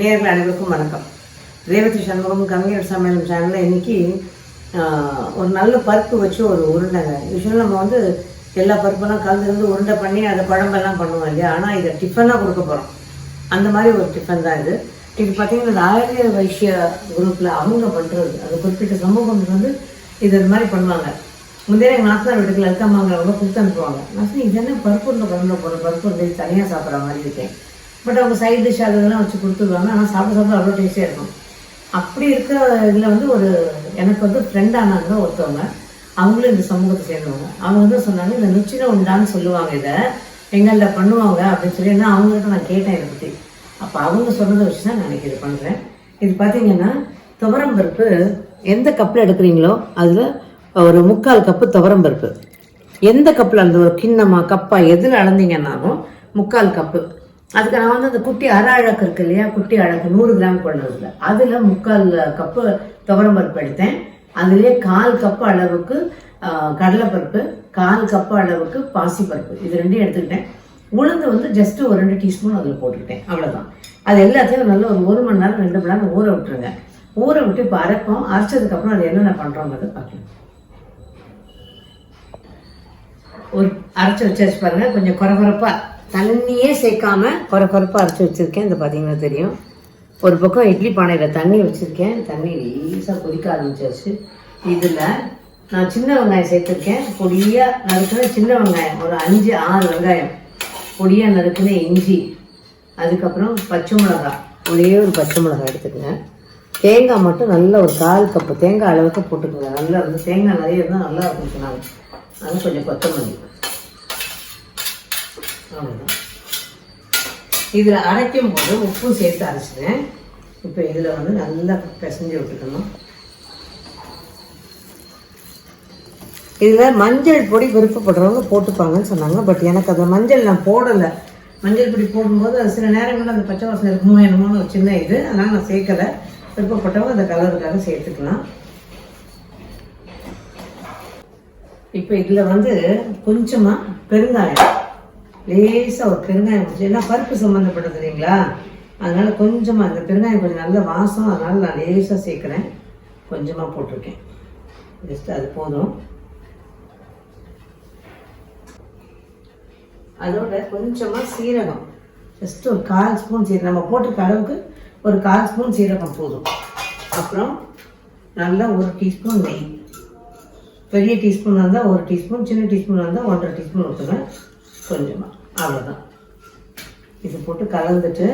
நேரில் அனைவருக்கும் வணக்கம். ரேவதி சண்முகம் கவிஞர் சமையல் சேனலில் இன்னைக்கு ஒரு நல்ல பருப்பு வச்சு ஒரு உருண்டைங்க யூஸ்வலாக நம்ம வந்து எல்லா பருப்பெல்லாம் கலந்து உருண்டை பண்ணி அதை குழம்பெல்லாம் பண்ணுவோம் இல்லையா? ஆனால் இதை டிஃபனாக கொடுக்க போகிறோம் அந்த மாதிரி ஒரு டிஃபன் தான் இது. இது பார்த்தீங்கன்னா இந்த ஆயுர்வேத வைஷ்ய குரூப்பில் அவங்க பண்ணுறது அது குறிப்பிட்ட சமூகம் வந்து இது இது மாதிரி பண்ணுவாங்க. முந்தைய எங்கள் நாத்தனார் வீட்டுக்கு லலிதாமாங்க ரொம்ப கொடுத்து அனுப்புவாங்க. நான் சொன்னேன் இது என்ன பருப்பு உருண்டை குழம்பு போகிற பருப்பு? உருண்டை தனியாக சாப்பிட்ற மாதிரி இருக்கேன். பட் அவங்க சைட் டிஷ் அதெல்லாம் வச்சு கொடுத்துருவாங்க. ஆனால் சாப்பிட சாப்பிட அவ்வளோ டேஸ்டியாக இருக்கும். அப்படி இருக்கிற இதில் வந்து ஒரு எனக்கு வந்து ஃப்ரெண்ட் ஆனாங்க ஒருத்தவங்க அவங்களும் இந்த சமூகத்தை சேர்ந்தவங்க. அவங்க வந்து சொன்னாங்க இந்த நுச்சின உண்டான்னு சொல்லுவாங்க இதை. எங்களில் பண்ணுவாங்க அப்படின்னு சொல்லி. நான் அவங்கள்ட்ட நான் கேட்டேன் இதை பற்றி அப்போ அவங்க சொன்னதை வச்சு தான் நான் இது பண்ணுறேன் இது பார்த்தீங்கன்னா துவரம் பருப்பு எந்த கப்பில் எடுக்கிறீங்களோ அதில் ஒரு முக்கால் கப்பு துவரம் பருப்பு. எந்த கப்பில் அந்த ஒரு கிண்ணமாக கப்பாக எதில் அளந்தீங்கன்னாலும் முக்கால் கப்பு அதுக்கு நான் வந்து அந்த குட்டி அரை அழகு இருக்கு இல்லையா? குட்டி அழகு நூறு கிராம் கொண்டதுல அதில் முக்கால் கப்பு துவரம் பருப்பு எடுத்தேன். அதுலேயே கால் கப்பு அளவுக்கு கடலைப்பருப்பு கால் கப்பு அளவுக்கு பாசிப்பருப்பு. இது ரெண்டையும் எடுத்துக்கிட்டேன். உளுந்து வந்து ஜஸ்ட்டு ஒரு ரெண்டு டீஸ்பூன் அதில் போட்டுக்கிட்டேன். அவ்வளோதான் அது எல்லாத்தையும் நல்ல ஒரு ஒரு மணி நேரம் ரெண்டு மணி நேரம் ஊற விட்டுருங்க. ஊற விட்டு இப்போ அரைப்போம். அரைச்சதுக்கப்புறம் அது என்னென்ன பண்ணுறோங்கிறது பார்க்கலாம். ஒரு அரைச்சி வச்சாச்சு பாருங்கள் கொஞ்சம் குறகுறப்பா தண்ணியே சேர்க்காம குறகுறப்பா அரைச்சி வச்சுருக்கேன். இந்த பார்த்தீங்கன்னா தெரியும். ஒரு பக்கம் இட்லி பானையில் தண்ணி வச்சுருக்கேன். தண்ணி ஈஸியாக கொதிக்க ஆரம்பிச்சாச்சு. இதில் நான் சின்ன வெங்காயம் சேர்த்துருக்கேன். பொடியாக நறுக்கின சின்ன வெங்காயம். ஒரு அஞ்சு ஆறு வெங்காயம். பொடியாக நறுக்கின இஞ்சி. அதுக்கப்புறம் பச்சை மிளகாய். ஒரே ஒரு பச்சை மிளகாய் எடுத்துக்கங்க. தேங்காய் மட்டும் நல்ல ஒரு கால் கப்பு தேங்காய் அளவுக்கு போட்டுக்கோங்க. நல்லா இருந்து தேங்காய் நிறைய இருந்தால் நல்லா இருக்கும் சொன்னாங்க. அது கொஞ்சம் கொத்தமல்லி. அவ்வளோதான் இதில் அரைக்கும் போது உப்பும் சேர்த்து அரைச்சிட்டேன். இப்போ இதில் வந்து நல்லா பிசைஞ்சு விட்டுக்கணும். இதில் மஞ்சள் பொடி விருப்பப்படுறவங்க போட்டுப்பாங்கன்னு சொன்னாங்க. பட் எனக்கு அந்த மஞ்சள் நான் போடலை. மஞ்சள் பொடி போடும்போது அது சில நேரங்களில் அந்த பச்சை வாசனை இருக்குமோ என்னமோன்னு ஒரு சின்ன இது. அதனால் நான் சேர்க்கலை. விருப்பப்பட்டவங்க அந்த கலருக்காக சேர்த்துக்கலாம். இப்போ இதில் வந்து கொஞ்சமாக பெருங்காயம். லேசாக ஒரு பெருங்காயம் கொஞ்சம் ஏன்னா பருப்பு சம்மந்தப்பட்டது இல்லைங்களா அதனால கொஞ்சமாக அந்த பெருங்காயம் கொஞ்சம் நல்ல வாசம் அதனால நான் லேசாக சேர்க்குறேன். கொஞ்சமாக போட்டிருக்கேன். ஜஸ்ட் அது போதும். அதோட கொஞ்சமாக சீரகம். ஜஸ்ட் ஒரு கால் ஸ்பூன் சீரகம். நம்ம போட்டிருக்க அளவுக்கு ஒரு கால் ஸ்பூன் சீரகம் போதும். அப்புறம் நல்லா ஒரு டீஸ்பூன் நெய். பெரிய டீஸ்பூன் இருந்தால் ஒரு டீஸ்பூன் சின்ன டீஸ்பூன் இருந்தால் ஒன்றரை டீஸ்பூன் ஊற்றுவேன் கொஞ்சமாக அவ்வளோதான் இது போட்டு கலந்துட்டு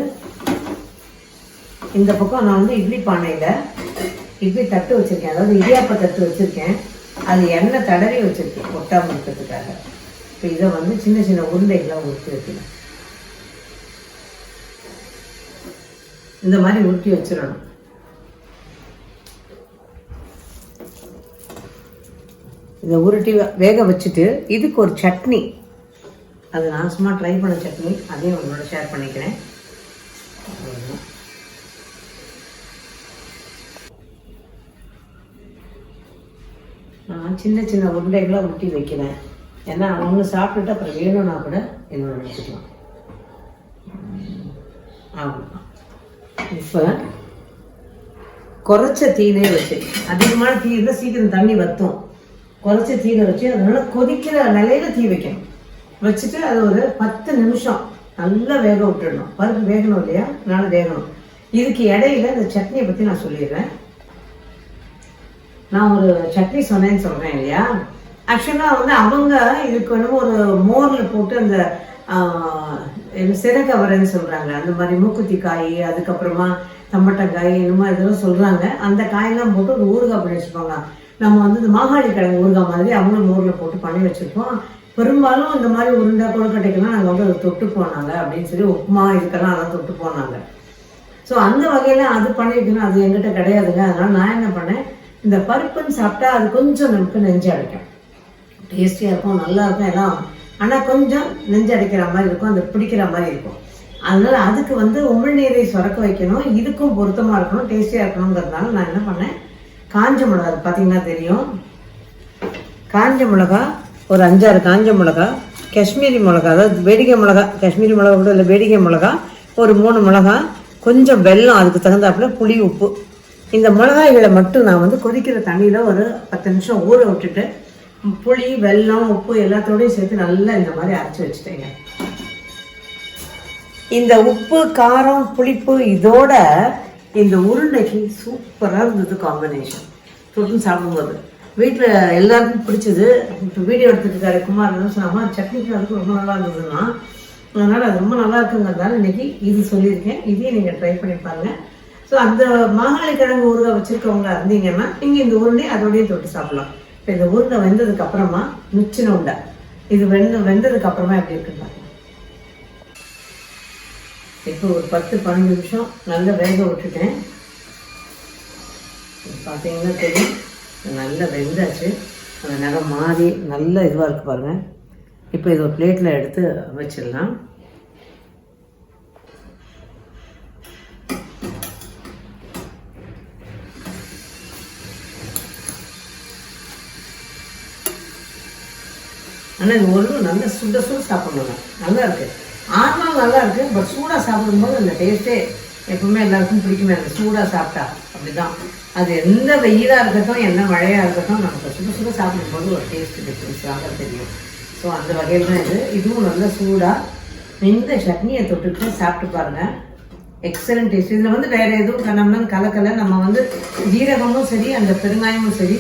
இந்த பக்கம் நான் வந்து இட்லி பானையில் இட்லி தட்டு வச்சுருக்கேன். அதாவது இடியாப்ப தட்டு வச்சுருக்கேன். அது எண்ணெய் தடவி வச்சுருக்கேன் ஒட்டாமல் இருக்கிறதுக்காக. இப்போ இதை வந்து சின்ன சின்ன உருண்டைகளாக உருட்டி வைக்கணும். இந்த மாதிரி உருட்டி வச்சிடணும். இதை உருட்டி வேக வச்சுட்டு இதுக்கு ஒரு சட்னி. அது நான் சும்மா ட்ரை பண்ண சட்னி அதையும் உங்களோட ஷேர் பண்ணிக்கிறேன். நான் சின்ன சின்ன உருண்டைகளாக உருட்டி வைக்கிறேன். ஏன்னா அவங்க சாப்பிட்டுட்டு அப்புறம் வேணும்னா கூட என்னோட வச்சுக்கலாம். ஆமாம் இப்போ குறைச்ச தீனே வச்சு அதிகமான தீ இருந்தால் சீக்கிரம் தண்ணி வற்றும் குறைச்ச தீனை வச்சு அதனால கொதிக்கிற நிலையில தீ வைக்கணும். வச்சுட்டு அது ஒரு பத்து நிமிஷம் நல்லா வேக விட்டுடணும். பருப்பு வேகணும் இல்லையா? அதனால வேகணும். இதுக்கு இடையில இந்த சட்னியை பற்றி நான் சொல்லிடுறேன். நான் ஒரு சட்னி சொன்னேன்னு சொல்கிறேன் இல்லையா? ஆக்சுவலாக வந்து அவங்க இதுக்கு வந்து ஒரு மோரில் போட்டு அந்த ஆஹ், சிறகவரைன்னு சொல்கிறாங்க அந்த மாதிரி மூக்குத்தி காய் அதுக்கப்புறமா தம்பட்டங்காய் இந்த மாதிரி இதெல்லாம் சொல்கிறாங்க அந்த காயெல்லாம் போட்டு ஒரு ஊறுகாய் பண்ணி வச்சுப்பாங்க நம்ம வந்து இந்த மாகாளி கிழங்கு ஊறுகாய் மாதிரி அவங்களும் மோரில் போட்டு பண்ணி வச்சுருப்போம் பெரும்பாலும் இந்த மாதிரி உருண்டை கொழுக்கட்டைக்கெல்லாம் நாங்கள் வந்து அதை தொட்டு போனாங்க அப்படின்னு சொல்லி உப்புமா இதுக்கெல்லாம் அதெல்லாம் தொட்டு போனாங்க. ஸோ அந்த வகையில் அது பண்ணி அது எங்கிட்ட கிடையாதுங்க. அதனால் நான் என்ன பண்ணேன் இந்த பருப்புன்னு சாப்பிட்டா அது கொஞ்சம் நமக்கு நெஞ்சு அடைக்கும். டேஸ்டியாக இருக்கும் நல்லா இருக்கும் எல்லாம். ஆனால் கொஞ்சம் நெஞ்சு அடைக்கிற மாதிரி இருக்கும் அந்த பிடிக்கிற மாதிரி இருக்கும். அதனால் அதுக்கு வந்து உமிழ்நீரை சுரக்க வைக்கணும் இதுக்கும் பொருத்தமாக இருக்கணும் டேஸ்டியாக இருக்கணுங்கிறதுனால நான் என்ன பண்ணேன் காஞ்ச மிளகா அது பார்த்தீங்கன்னா தெரியும். காஞ்ச மிளகா ஒரு அஞ்சாறு காஞ்ச மிளகா காஷ்மீரி மிளகா அதாவது வேடிக்கை மிளகா காஷ்மீரி மிளகா கூட இல்லை வேடிக்கை மிளகா ஒரு மூணு மிளகா கொஞ்சம் வெல்லம் அதுக்கு தகுந்தாப்புல புளி உப்பு. இந்த மிளகாய்களை மட்டும் நான் வந்து கொதிக்கிற தண்ணியில் ஒரு பத்து நிமிஷம் ஊற விட்டுட்டு புளி வெல்லம் உப்பு எல்லாத்தோடையும் சேர்த்து நல்லா இந்த மாதிரி அரைச்சி வச்சுட்டேங்க. இந்த உப்பு காரம் புளிப்பு இதோட இந்த உருண்டைக்கு சூப்பராக இருந்தது காம்பினேஷன் தொட்டு சாப்பிடும்போது. வீட்டில் எல்லாருக்கும் பிடிச்சது. இப்போ வீடியோ எடுத்துட்டு குமார் சொன்னாமா சட்னிக்கு அதுக்கு ரொம்ப நல்லா இருந்ததுன்னா அதனால் அது ரொம்ப நல்லா இருக்குங்கிறதால இன்னைக்கு இது சொல்லியிருக்கேன். இதையும் நீங்கள் ட்ரை பண்ணி பாருங்க. ஸோ அந்த மாங்காளி கிழங்கு ஊறுகாய் வச்சுருக்கவங்களா இருந்தீங்கன்னா நீங்கள் இந்த உருண்டை அதோடய தொட்டு சாப்பிடலாம். இப்போ இந்த உருண்டை வெந்ததுக்கு அப்புறமா நுச்சின உண்டை இது வெந்த வெந்ததுக்கு அப்புறமா எப்படி இருக்குன்னு இப்போ ஒரு பத்து பன்னெண்டு நிமிஷம் நல்லா வேக விட்டுட்டேன். பார்த்தீங்கன்னா தெரியும். நல்லா வெந்தாச்சு. அந்த நகம் மாறி நல்ல இதுவாக இருக்கு பாருங்க. இப்போ இது ஒரு பிளேட்டில் எடுத்து வச்சிடலாம். ஆனால் இது ஒரு நல்ல சுட சுட சாப்பிடணும். நல்லா இருக்கு. ஆறுநாள் நல்லா இருக்கு. பட் சூடாக சாப்பிடும்போது அந்த டேஸ்ட்டே எப்பவுமே எல்லாருக்கும் பிடிக்குமே அந்த சூடாக சாப்பிட்டா. அப்படிதான். அது எந்த வெயிலாக இருக்கட்டும் என்ன மழையாக இருக்கட்டும் நமக்கு சுட சுட சாப்பிடும்போது ஒரு டேஸ்ட் டிஃப்ரென்ஸாக தெரியும். ஸோ அந்த வகையில் தான் இது. இதுவும் நல்ல சூடாக இந்த சட்னியை தொட்டுட்டு சாப்பிட்டு பாருங்கள் எக்ஸலண்ட் டேஸ்ட் இதில் வந்து வேறு எதுவும் கண்ணம்னு கலக்கலை. நம்ம வந்து ஜீரகமும் சரி அந்த பெருங்காயமும் சரி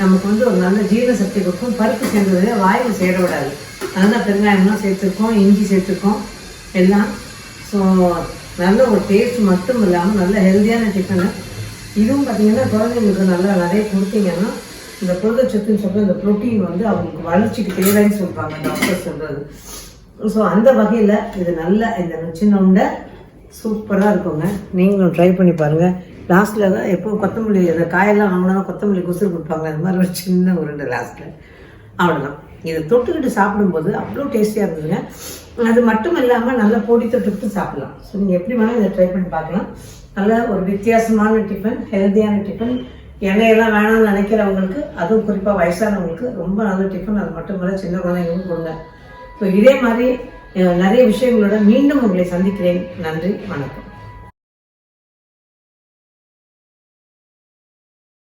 நமக்கு வந்து ஒரு நல்ல ஜீரண சக்தி கொடுக்கும். பருப்பு சேர்ந்தது வாயில் சேர விடாது அதனால் பெருங்காயம்லாம் சேர்த்துருக்கோம் இஞ்சி சேர்த்துருக்கோம் எல்லாம். ஸோ நல்ல ஒரு டேஸ்ட் மட்டும் இல்லாமல் நல்ல ஹெல்த்தியான டிஃபனு இதுவும் பார்த்தீங்கன்னா குழந்தைங்களுக்கு நல்லா நிறைய கொடுத்தீங்கன்னா இந்த புரதச்சத்துன்னு சொல்கிற இந்த ப்ரோட்டீன் வந்து அவங்களுக்கு வளர்ச்சிக்கு தேவைன்னு சொல்கிறாங்க டாக்டர் சொல்கிறது ஸோ அந்த வகையில் இது நல்ல இந்த சின்ன உண்டை சூப்பராக இருக்குங்க. நீங்களும் ட்ரை பண்ணி பாருங்கள் லாஸ்ட்டில் தான் எப்போ கொத்தமல்லி அந்த காயெல்லாம் வாங்கினா கொத்தமல்லி குசுறு கொடுப்பாங்க. அது மாதிரி ஒரு சின்ன உருண்டை லாஸ்ட்டில் அவ்வளோதான் இதை தொட்டுக்கிட்டு சாப்பிடும்போது அவ்வளோ டேஸ்டியாக இருந்ததுங்க. அது மட்டும் இல்லாமல் நல்லா பொடி தொட்டுக்கிட்டு சாப்பிடலாம். ஸோ நீங்கள் எப்படி வேணாலும் இதை ட்ரை பண்ணி பார்க்கலாம். நல்ல ஒரு வித்தியாசமான டிஃபன் ஹெல்த்தியான டிஃபன் எண்ணெயெல்லாம் வேணாம்னு நினைக்கிறவங்களுக்கு அதுவும் குறிப்பாக வயசானவங்களுக்கு ரொம்ப நல்ல டிஃபன் அது மட்டும் இல்லை சின்ன குழந்தைங்களுக்கும் கொடுங்க. ஸோ இதே மாதிரி நிறைய விஷயங்களோட மீண்டும் உங்களை சந்திக்கிறேன். நன்றி வணக்கம்.